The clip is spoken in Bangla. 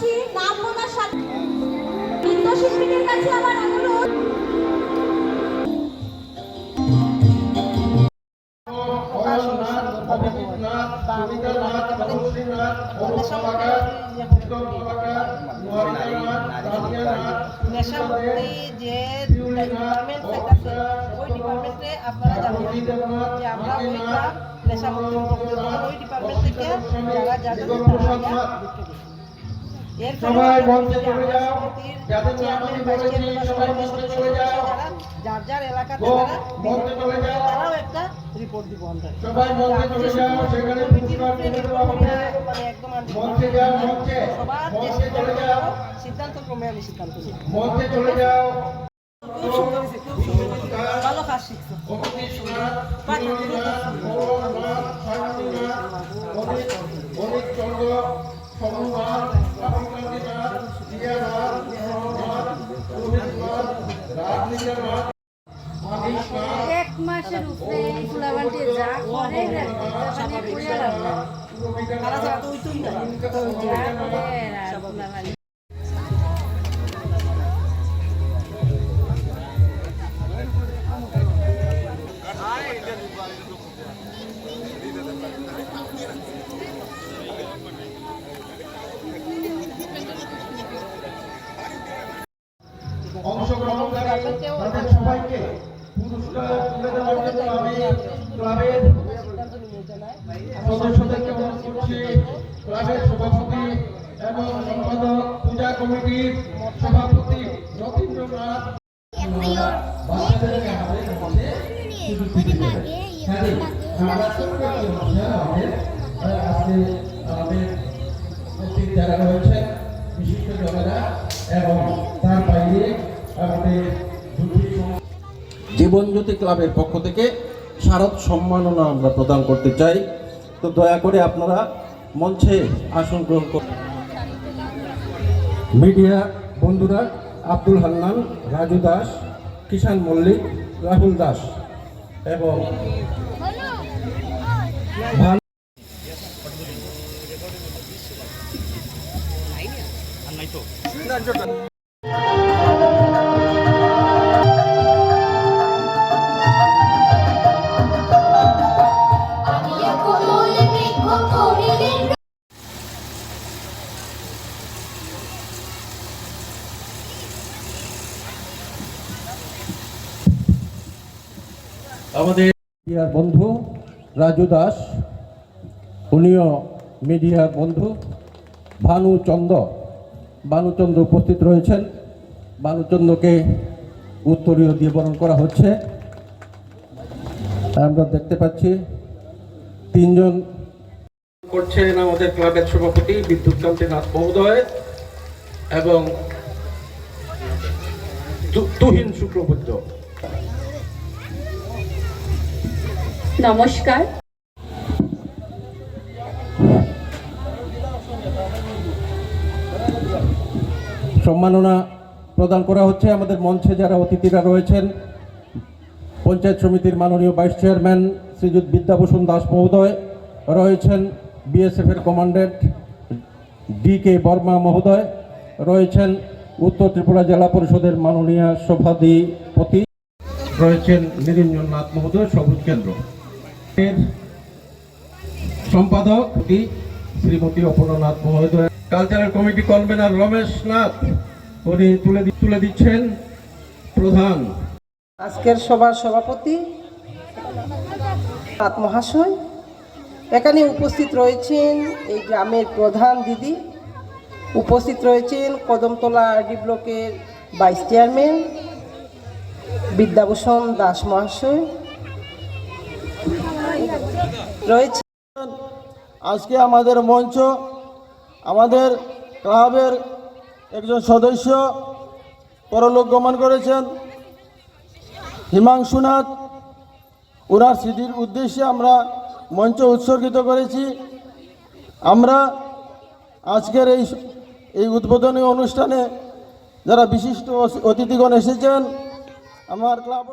করছি নাম্যতার সাথে। নৃত্যশিল্পীদের কাছে আমার অনুরোধ। ওই ডিপার্টমেন্টে আপনারা জানেন যে আমরা ওইটা নেশামুক্তি ওই ডিপার্টমেন্ট থেকে যারা যাদের সবাই মঞ্চে চলে যাও। যাদের নাম আমি বলেছি, সবাই মঞ্চে চলে যাও। যার যার এলাকাতে মঞ্চে চলে যাও। তারাও একটা রিপোর্ট দিব সবাই মঞ্চে চলে যাও সেখানে পুরস্কার তুলে দেওয়া হবে একদম আনতে মঞ্চে যাও মঞ্চে। সবার যে মঞ্চে চলে যাও। সিদ্ধান্ত ক্রমে আমি সিদ্ধান্ত মঞ্চে চলে যাও। ভালো কাজ শিখছো। অনেক চন্দ্র এক মাসের উপরে এই ফুলাবানটি যা করে তারা তো না তাদের পুরস্কার তুলে দেওয়ার জন্য আমি ক্লাবের সদস্যদেরকে অনুরোধ করছি। ক্লাবের সভাপতি এবং সম্পাদক পূজা কমিটির সভাপতি যতীন্দ্রনাথ বাচ্চাদেরকে আমাদের মধ্যে আমরা আমাদের, বিশিষ্ট জনেরা এবং তার বাইরে আমাদের জীবনজ্যোতি ক্লাবের পক্ষ থেকে শারদ সম্মাননা আমরা প্রদান করতে চাই। তো দয়া করে আপনারা মঞ্চে আসন গ্রহণ করুন। মিডিয়া বন্ধুরা, আব্দুল হান্নান, রাজু দাস কিষান মল্লিক, রাহুল দাস এবং আমাদের মিডিয়ার বন্ধু রাজু দাস, উনিও মিডিয়ার বন্ধু। ভানুচন্দ্র ভানুচন্দ্র উপস্থিত রয়েছেন। ভানুচন্দ্রকে উত্তরীয় দিয়ে বরণ করা হচ্ছে। আমরা দেখতে পাচ্ছি তিনজন করছেন আমাদের ক্লাবের সভাপতি বিদ্যুৎ কান্তি নাথ মহোদয় এবং তুহিন শুক্রবৈদ্য নমস্কার। সম্মাননা প্রদান করা হচ্ছে আমাদের মঞ্চে যারা অতিথিরা রয়েছেন। পঞ্চায়েত সমিতির মাননীয় ভাইস চেয়ারম্যান শ্রীযুত বিদ্যাভূষণ দাস মহোদয় রয়েছেন, বিএসএফের কমান্ডেন্ট ডি কে বর্মা মহোদয় রয়েছেন, উত্তর ত্রিপুরা জেলা পরিষদের মাননীয় সভাধিপতি রয়েছেন নিরঞ্জন নাথ মহোদয়, সবুজ কেন্দ্র। সম্পাদক শ্রীমতী অপর্ণনাথ মহোদয়। Cultural committee convener Ramesh Nath, উনি তুলে তুলে দিচ্ছেন প্রধান। আজকের সভার সভাপতি মহাশয়। এখানে উপস্থিত রয়েছেন এই গ্রামের প্রধান দিদি। উপস্থিত রয়েছেন কদমতলা আরডি ব্লকের ভাইস চেয়ারম্যান বিদ্যাভূষণ দাস মহাশয়। রয়েছে। আজকে আমাদের মঞ্চ, আমাদের ক্লাবের একজন সদস্য পরলোক গমন করেছেন। হিমাংশুনাথ ওনার স্মৃতির উদ্দেশ্যে আমরা মঞ্চ উৎসর্গিত করেছি। আমরা আজকের এই এই উদ্বোধনী অনুষ্ঠানে যারা বিশিষ্ট অতিথিগণ এসেছেন, আমার ক্লাব